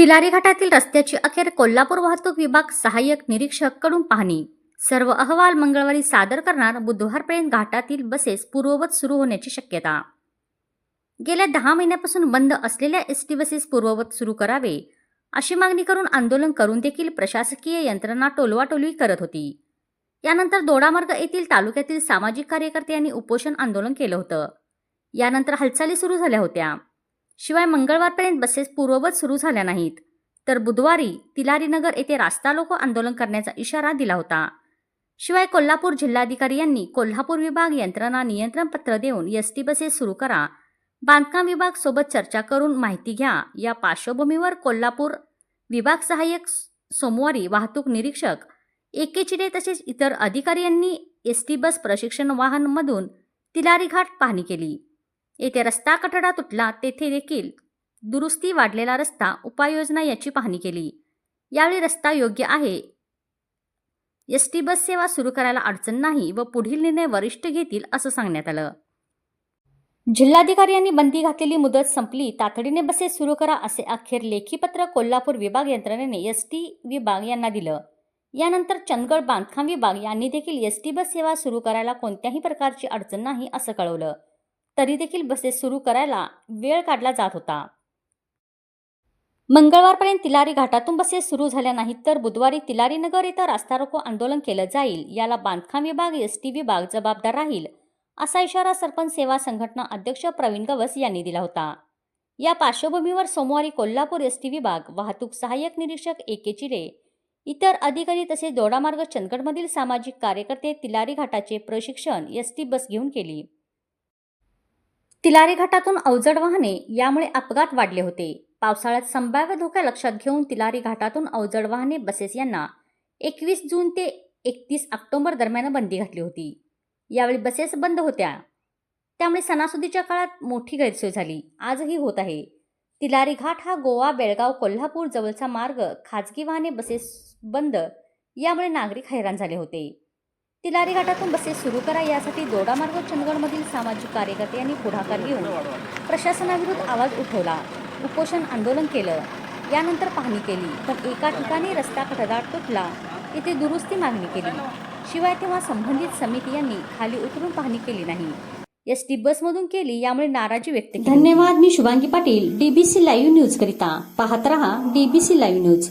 तिलारी घाटातील रस्त्याची अखेर कोल्हापूर वाहतूक विभाग सहाय्यक निरीक्षककडून पाहणी. सर्व अहवाल मंगळवारी सादर करणार बुधवारपर्यंत घाटातील बसेस पूर्ववत सुरू होण्याची शक्यता. गेल्या दहा महिन्यापासून बंद असलेल्या एस टी बसेस पूर्ववत सुरू करावे अशी मागणी करून आंदोलन करून देखील प्रशासकीय यंत्रणा टोलवाटोलवी करत होती. यानंतर दोडामार्ग येथील तालुक्यातील सामाजिक कार्यकर्त्यांनी उपोषण आंदोलन केलं होतं. यानंतर हालचाली सुरू झाल्या होत्या. शिवाय मंगळवारपर्यंत बसेस पूर्ववत सुरू झाल्या नाहीत. तर बुधवारी तिलारीनगर येथे रास्ता लोक आंदोलन करण्याचा इशारा दिला होता. शिवाय कोल्हापूर जिल्हाधिकारी यांनी कोल्हापूर विभाग यंत्रणा नियंत्रण पत्र देऊन एस टी बसेस सुरू करा. बांधकाम विभाग सोबत चर्चा करून माहिती घ्या. या पार्श्वभूमीवर कोल्हापूर विभाग सहाय्यक सोमवारी वाहतूक निरीक्षक एकेचिडे चिडे तसेच इतर अधिकारी यांनी एस टी बस प्रशिक्षण वाहनमधून तिलारी घाट पाहणी केली. येथे रस्ता कठडा तुटला तेथे देखील दुरुस्ती वाढलेला रस्ता उपाययोजना याची पाहणी केली. यावेळी रस्ता योग्य आहे. एस टी बस सेवा सुरू करायला अडचण नाही व पुढील निर्णय वरिष्ठ घेतील असं सांगण्यात आलं. जिल्हाधिकारी यांनी बंदी घातलेली मुदत संपली. तातडीने बसेस सुरू करा असे अखेर लेखीपत्र कोल्हापूर विभाग यंत्रणेने एस टी विभाग यांना दिलं. यानंतर चंदगड बांधकाम विभाग यांनी देखील एस टी बस सेवा सुरू करायला कोणत्याही प्रकारची अडचण नाही असं कळवलं. तरी देखील बसेस सुरू करायला वेळ काढला जात होता. मंगळवारपर्यंत तिलारी घाटातून बसेस सुरू झाल्या नाहीत तर बुधवारी तिलारी नगर इथं रास्ता रोको आंदोलन केलं जाईल याला बांधकाम विभाग एस टी विभाग जबाबदार राहील असा इशारा सरपंच सेवा संघटना अध्यक्ष प्रवीण गवस यांनी दिला होता. या पार्श्वभूमीवर सोमवारी कोल्हापूर एस टी विभाग वाहतूक सहाय्यक निरीक्षक ए के चिरे इतर अधिकारी तसेच दोडामार्ग चंदगडमधील सामाजिक कार्यकर्ते तिलारी घाटाचे प्रशिक्षण एस टी बस घेऊन केली. तिलारी घाटातून अवजड वाहने यामुळे अपघात वाढले होते. पावसाळ्यात संभाव्य धोका लक्षात घेऊन तिलारी घाटातून अवजड वाहने बसेस यांना एकवीस जून ते एकतीस ऑक्टोबर दरम्यान बंदी घातली होती. यावेळी बसेस बंद होत्या. त्यामुळे सणासुदीच्या काळात मोठी गैरसोय झाली. आजही होत आहे. तिलारी घाट हा गोवा बेळगाव कोल्हापूर जवळचा मार्ग खाजगी वाहने बसेस बंद यामुळे नागरिक हैराण झाले होते. तिलारी घाटातून बसेस सुरू करा यासाठी दोडामार्ग चंदगडमधील सामाजिक कार्यकर्ते यांनी पुढाकार घेऊन प्रशासनाविरुद्ध आवाज उठवला. उपोषण आंदोलन केलं. यानंतर पाहणी केली पण एका ठिकाणी रस्ता खटदाट तुटला. इथे दुरुस्ती मागणी केली. शिवाय तेव्हा संबंधित समिती यांनी खाली उतरून पाहणी केली नाही. एस टी बसमधून केली यामुळे नाराजी व्यक्त धन्यवाद मी Shubhangi Patil DBC live news करिता पाहत रहा डीबीसी लाईव्ह न्यूज.